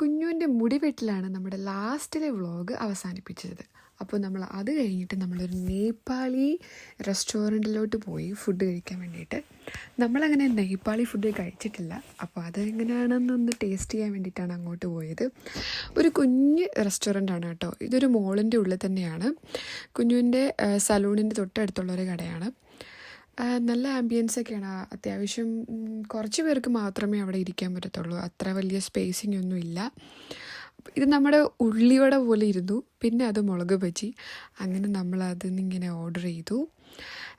കുഞ്ഞുവിന്റെ മുടിവെട്ടിലാണ് നമ്മുടെ ലാസ്റ്റിലെ വ്ളോഗ് അവസാനിപ്പിച്ചത്. അപ്പോൾ നമ്മൾ അത് കഴിഞ്ഞിട്ട് നമ്മളൊരു നേപ്പാളി റെസ്റ്റോറന്റിലോട്ട് പോയി ഫുഡ് കഴിക്കാൻ വേണ്ടിയിട്ട്. നമ്മളങ്ങനെ നേപ്പാളി ഫുഡ് കഴിച്ചിട്ടില്ല. അപ്പോൾ അതെങ്ങനെയാണെന്നൊന്ന് ടേസ്റ്റ് ചെയ്യാൻ വേണ്ടിയിട്ടാണ് അങ്ങോട്ട് പോയത്. ഒരു കുഞ്ഞ് റെസ്റ്റോറന്റ് ആണ് കേട്ടോ. ഇതൊരു മോളിന്റെ ഉള്ളിൽ തന്നെയാണ്. കുഞ്ഞുവിന്റെ സലൂണിന്റെ തൊട്ടടുത്തുള്ള ഒരു കടയാണ്. നല്ല ആംബിയൻസൊക്കെയാണ് അത്യാവശ്യം കുറച്ച് പേർക്ക് മാത്രമേ അവിടെ ഇരിക്കാൻ പറ്റത്തുള്ളൂ. അത്ര വലിയ സ്പേസിംഗ് ഒന്നും ഇല്ല. ഇത് നമ്മുടെ ഉള്ളിവട പോലെ ഇരുന്നു. പിന്നെ അത് മുളക് ബജി. അങ്ങനെ നമ്മൾ അതിന്നിങ്ങനെ ഓർഡർ ചെയ്തു.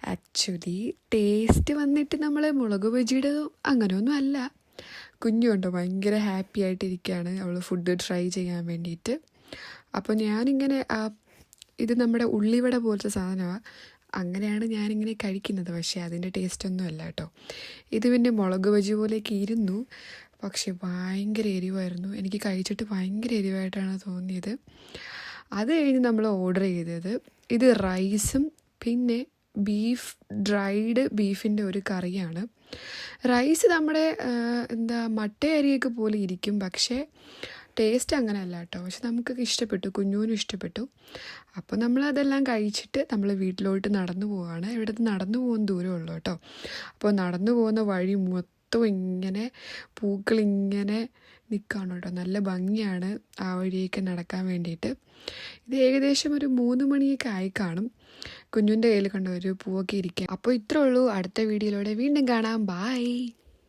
ആക്ച്വലി ടേസ്റ്റ് വന്നിട്ട് നമ്മൾ മുളക് ബജിയുടെ അങ്ങനെയൊന്നും അല്ല. കുഞ്ഞുണ്ടോ ഭയങ്കര ഹാപ്പി ആയിട്ടിരിക്കുകയാണ് അവൾ ഫുഡ് ട്രൈ ചെയ്യാൻ വേണ്ടിയിട്ട്. അപ്പോൾ ഞാനിങ്ങനെ ഇത് നമ്മുടെ ഉള്ളിവട പോലത്തെ സാധനമാണ് അങ്ങനെയാണ് ഞാനിങ്ങനെ കഴിക്കുന്നത്. പക്ഷേ അതിന്റെ ടേസ്റ്റൊന്നും അല്ല കേട്ടോ. ഇത് പിന്നെ മുളക് ബജി പോലെയൊക്കെ ഇരുന്നു. പക്ഷേ ഭയങ്കര എരിവായിരുന്നു. എനിക്ക് കഴിച്ചിട്ട് ഭയങ്കര എരിവായിട്ടാണ് തോന്നിയത്. അത് കഴിഞ്ഞ് നമ്മൾ ഓർഡർ ചെയ്തത് ഇത് റൈസും പിന്നെ ബീഫ് ഡ്രൈഡ് ബീഫിന്റെ ഒരു കറിയാണ്. റൈസ് നമ്മുടെ എന്താ മട്ടയരിയൊക്കെ പോലെ ഇരിക്കും. പക്ഷേ ടേസ്റ്റ് അങ്ങനെയല്ല കേട്ടോ പക്ഷെ നമുക്ക് ഇഷ്ടപ്പെട്ടു. കുഞ്ഞുവിനും ഇഷ്ടപ്പെട്ടു. അപ്പോൾ നമ്മൾ അതെല്ലാം കഴിച്ചിട്ട് നമ്മൾ വീട്ടിലോട്ട് നടന്നു പോവുകയാണ് ഇവിടെ നടന്നു പോകുന്ന ദൂരമുള്ളൂ കേട്ടോ. അപ്പോൾ നടന്നു പോകുന്ന വഴി മൊത്തം ഇങ്ങനെ പൂക്കൾ ഇങ്ങനെ നിൽക്കുകയാണ് കേട്ടോ. നല്ല ഭംഗിയാണ് ആ വഴിയൊക്കെ നടക്കാൻ വേണ്ടിയിട്ട്. ഇത് ഏകദേശം ഒരു മൂന്ന് മണിയൊക്കെ ആയി കാണും. കുഞ്ഞുവിന്റെ കയ്യിൽ കണ്ട ഒരു പൂവൊക്കെ ഇരിക്കുക അപ്പോൾ ഇത്രേ ഉള്ളൂ. അടുത്ത വീഡിയോയിലൂടെ വീണ്ടും കാണാം. ബായ്